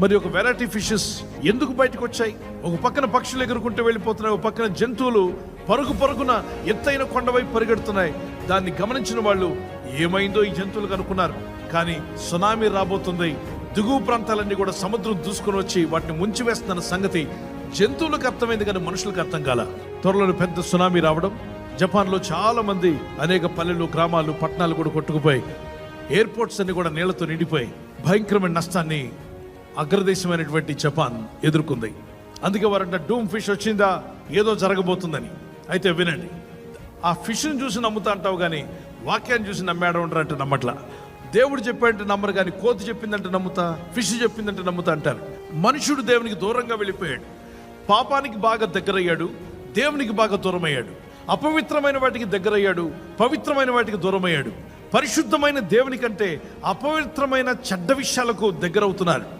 మరి ఒక variety fishes ఎందుకు బయటకు వచ్చాయి? ఒక పక్కన పక్షులు ఎగురుకుంటూ వెళ్ళిపోతున్నాయి ఒక పక్కన జంతువులు పరుగు పరుగున ఎత్తైన కొండవైపు పరిగెడుతున్నాయి. దాన్ని గమనించిన వాళ్ళు ఏమైందో ఈ జంతువులు అనుకున్నారు. కానీ సునామీ రాబోతుంది. దిగువ ప్రాంతాలన్నీ కూడా సముద్రం దూసుకొని వచ్చి వాటిని ముంచి వేస్తున్న సంగతి జంతువులకు అర్థమైంది కానీ మనుషులకు అర్థం కాల. త్వరలో పెద్ద సునామీ రావడం జపాన్లో చాలా మంది అనేక పల్లెలు గ్రామాలు పట్టణాలు కూడా కొట్టుకుపోయి ఎయిర్పోర్ట్స్ అన్ని కూడా నీళ్ళతో నిండిపోయి భయంకరమైన నష్టాన్ని అగ్రదేశమైనటువంటి జపాన్ ఎదుర్కొంది. అందుకే వారంట డూమ్ ఫిష్ వచ్చిందా ఏదో జరగబోతుందని. అయితే వినండి ఆ ఫిష్ని చూసి నమ్ముతా అంటావు కానీ వాక్యాన్ని చూసి నమ్మాడు అంటే నమ్మట్లా. దేవుడు చెప్పాడంటే నమ్మరు కానీ కోతి చెప్పిందంటే నమ్ముతా ఫిష్ చెప్పిందంటే నమ్ముతా అంటారు. మనుషుడు దేవునికి దూరంగా వెళ్ళిపోయాడు. పాపానికి బాగా దగ్గరయ్యాడు దేవునికి బాగా దూరమయ్యాడు. అపవిత్రమైన వాటికి దగ్గరయ్యాడు పవిత్రమైన వాటికి దూరమయ్యాడు. పరిశుద్ధమైన దేవుని కంటే అపవిత్రమైన చెడ్డ విషయాలకు దగ్గరవుతున్నారు.